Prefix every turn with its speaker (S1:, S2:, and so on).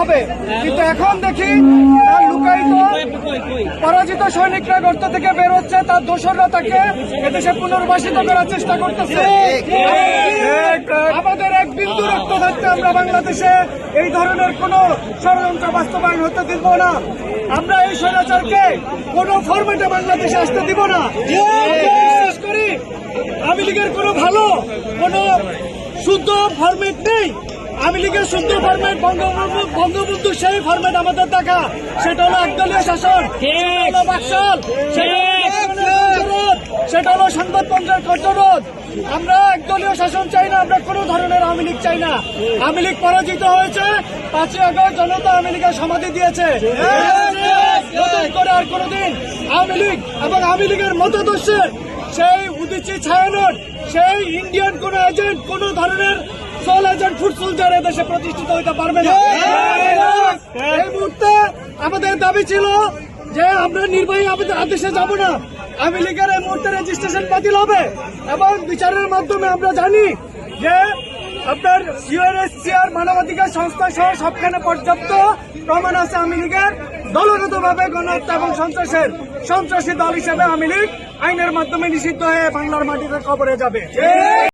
S1: হবে। কিন্তু এখন দেখি তার লুকায়িত পরাজিত সৈনিকরা গর্ত থেকে বের হচ্ছে তার দোসররা তাকে এদেশে পুনর্বাসিত করার চেষ্টা করতেছে। আমাদের এক বিন্দু রক্ত থাকতে আমরা বাংলাদেশে এই ধরনের কোন ষড়যন্ত্র বাস্তবায়ন হতে দিব না। আমরা এই স্বৈরাচারকে কোন ফরম্যাটে বাংলাদেশে আসতে দিব না। বিশ্বাস করি আওয়ামী লীগের কোনো ভালো কোনো শুদ্ধ ফরম্যাট নেই। আওয়ামী লীগের শুদ্ধ ফরম্যাট বঙ্গবন্ধু বঙ্গবন্ধু সেই ফরম্যাট আমাদের দেখা। সেটা হলো একদলীয় শাসন সেটা হলো বাকশাল সেটা হলো কর্তব্যরোধ, সেটা হলো সংবাদ পঞ্চায়েত কর্তরোধ আমরা একদলীয় শাসন চাই না আমরা কোনো ধরনের আওয়ামী লীগ চাই না। আওয়ামী লীগ পরাজিত হয়েছে পাঁচই আগস্ট জনতা আওয়ামী লীগের সমাধি দিয়েছে। নতুন করে আর কোনোদিন আওয়ামী লীগ এবং আওয়ামী লীগের মতাদর্শের সেই উদিচি ছায়ানট সেই ইন্ডিয়ান কোন এজেন্ট কোন ধরনের সোল এজেন্ট ফুড সোলজার দেশে প্রতিষ্ঠিত হতে পারবে না। এই মুহূর্তে আমাদের দাবি ছিল যে আমরা নির্বাহী আদেশে যাব না। আওয়ামী লীগের এই মুহূর্তে রেজিস্ট্রেশন বাতিল হবে এবং বিচারের মাধ্যমে আমরা জানি যে আপনার সিআরএসসিআর মানবাধিকার সংস্থা সহ সবখানে পর্যাপ্ত প্রমাণ আছে আওয়ামী লীগের। দলগতভাবে গণহত্যা এবং সন্ত্রাসের সন্ত্রাসী দল হিসেবে আওয়ামী লীগ আইনের মাধ্যমে নিষিদ্ধ হয়ে বাংলার মাটিতে কবরে যাবে।